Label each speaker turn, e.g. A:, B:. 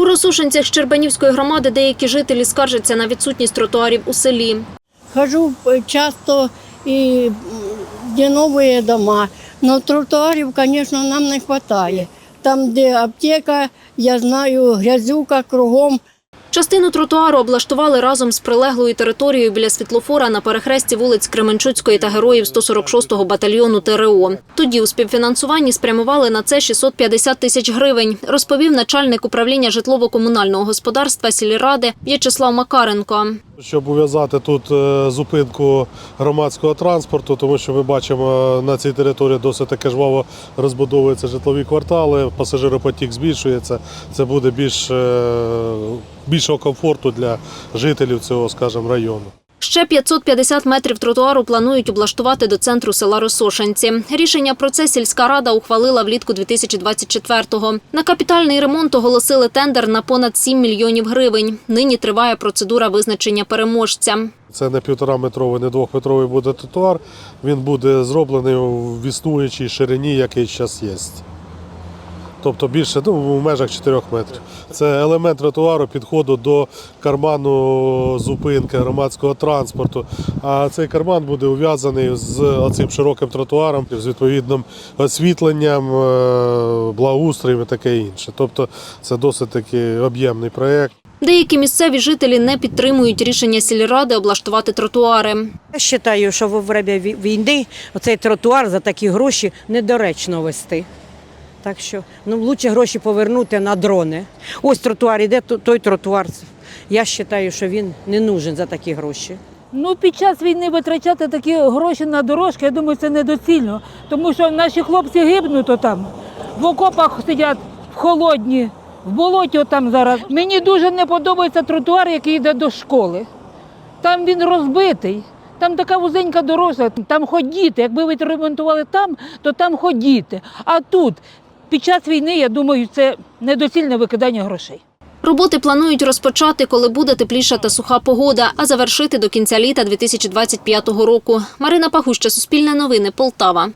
A: У Росушинцях Щербанівської громади деякі жителі скаржаться на відсутність тротуарів у селі.
B: Хожу э, часто і де нові дома, але тротуарів, звісно, нам не вистачає. Там, де аптека, я знаю, грязюка кругом.
A: Частину тротуару облаштували разом з прилеглою територією біля світлофора на перехресті вулиць Кременчуцької та героїв 146-го батальйону ТРО. Тоді у співфінансуванні спрямували на це 650 тисяч гривень, розповів начальник управління житлово-комунального господарства сільради В'ячеслав Макаренко.
C: Щоб ув'язати тут е, зупинку громадського транспорту, тому що ми бачимо е, на цій території досить таке жваво розбудовуються житлові квартали, пасажиропотік збільшується. Це буде більш, е, більшого комфорту для жителів цього, скажімо, району.
A: Ще 550 метрів тротуару планують облаштувати до центру села Росошинці. Рішення про це сільська рада ухвалила влітку 2024-го. На капітальний ремонт оголосили тендер на понад 7 мільйонів гривень. Нині триває процедура визначення переможця.
C: Це не півтораметровий, не двохметровий буде тротуар. Він буде зроблений в існуючій ширині, який зараз є. Тобто більше ну, в межах 4 метрів. Це елемент тротуару підходу до карману зупинки громадського транспорту. А цей карман буде ув'язаний з оцим широким тротуаром, з відповідним освітленням, е, благоустроєм і таке інше. Тобто це досить такий об'ємний проєкт.
A: Деякі місцеві жителі не підтримують рішення сільради облаштувати тротуари.
D: Я вважаю, що во время війни оцей тротуар за такі гроші недоречно вести. Так що ну, краще гроші повернути на дрони. Ось тротуар іде, той тротуар. Я вважаю, що він не нужен за такі гроші.
E: Ну, під час війни витрачати такі гроші на дорожки, я думаю, це недоцільно. Тому що наші хлопці гибнуть отам, в окопах сидять в холодні, в болоті отам зараз. Мені дуже не подобається тротуар, який йде до школи. Там він розбитий. Там така вузенька дорожка, там ходіти. Якби ви ремонтували там, то там ходіти. А тут, під час війни, я думаю, це недоцільне викидання грошей.
A: Роботи планують розпочати, коли буде тепліша та суха погода, а завершити до кінця літа 2025 року. Марина Пахуща, Суспільне новини, Полтава.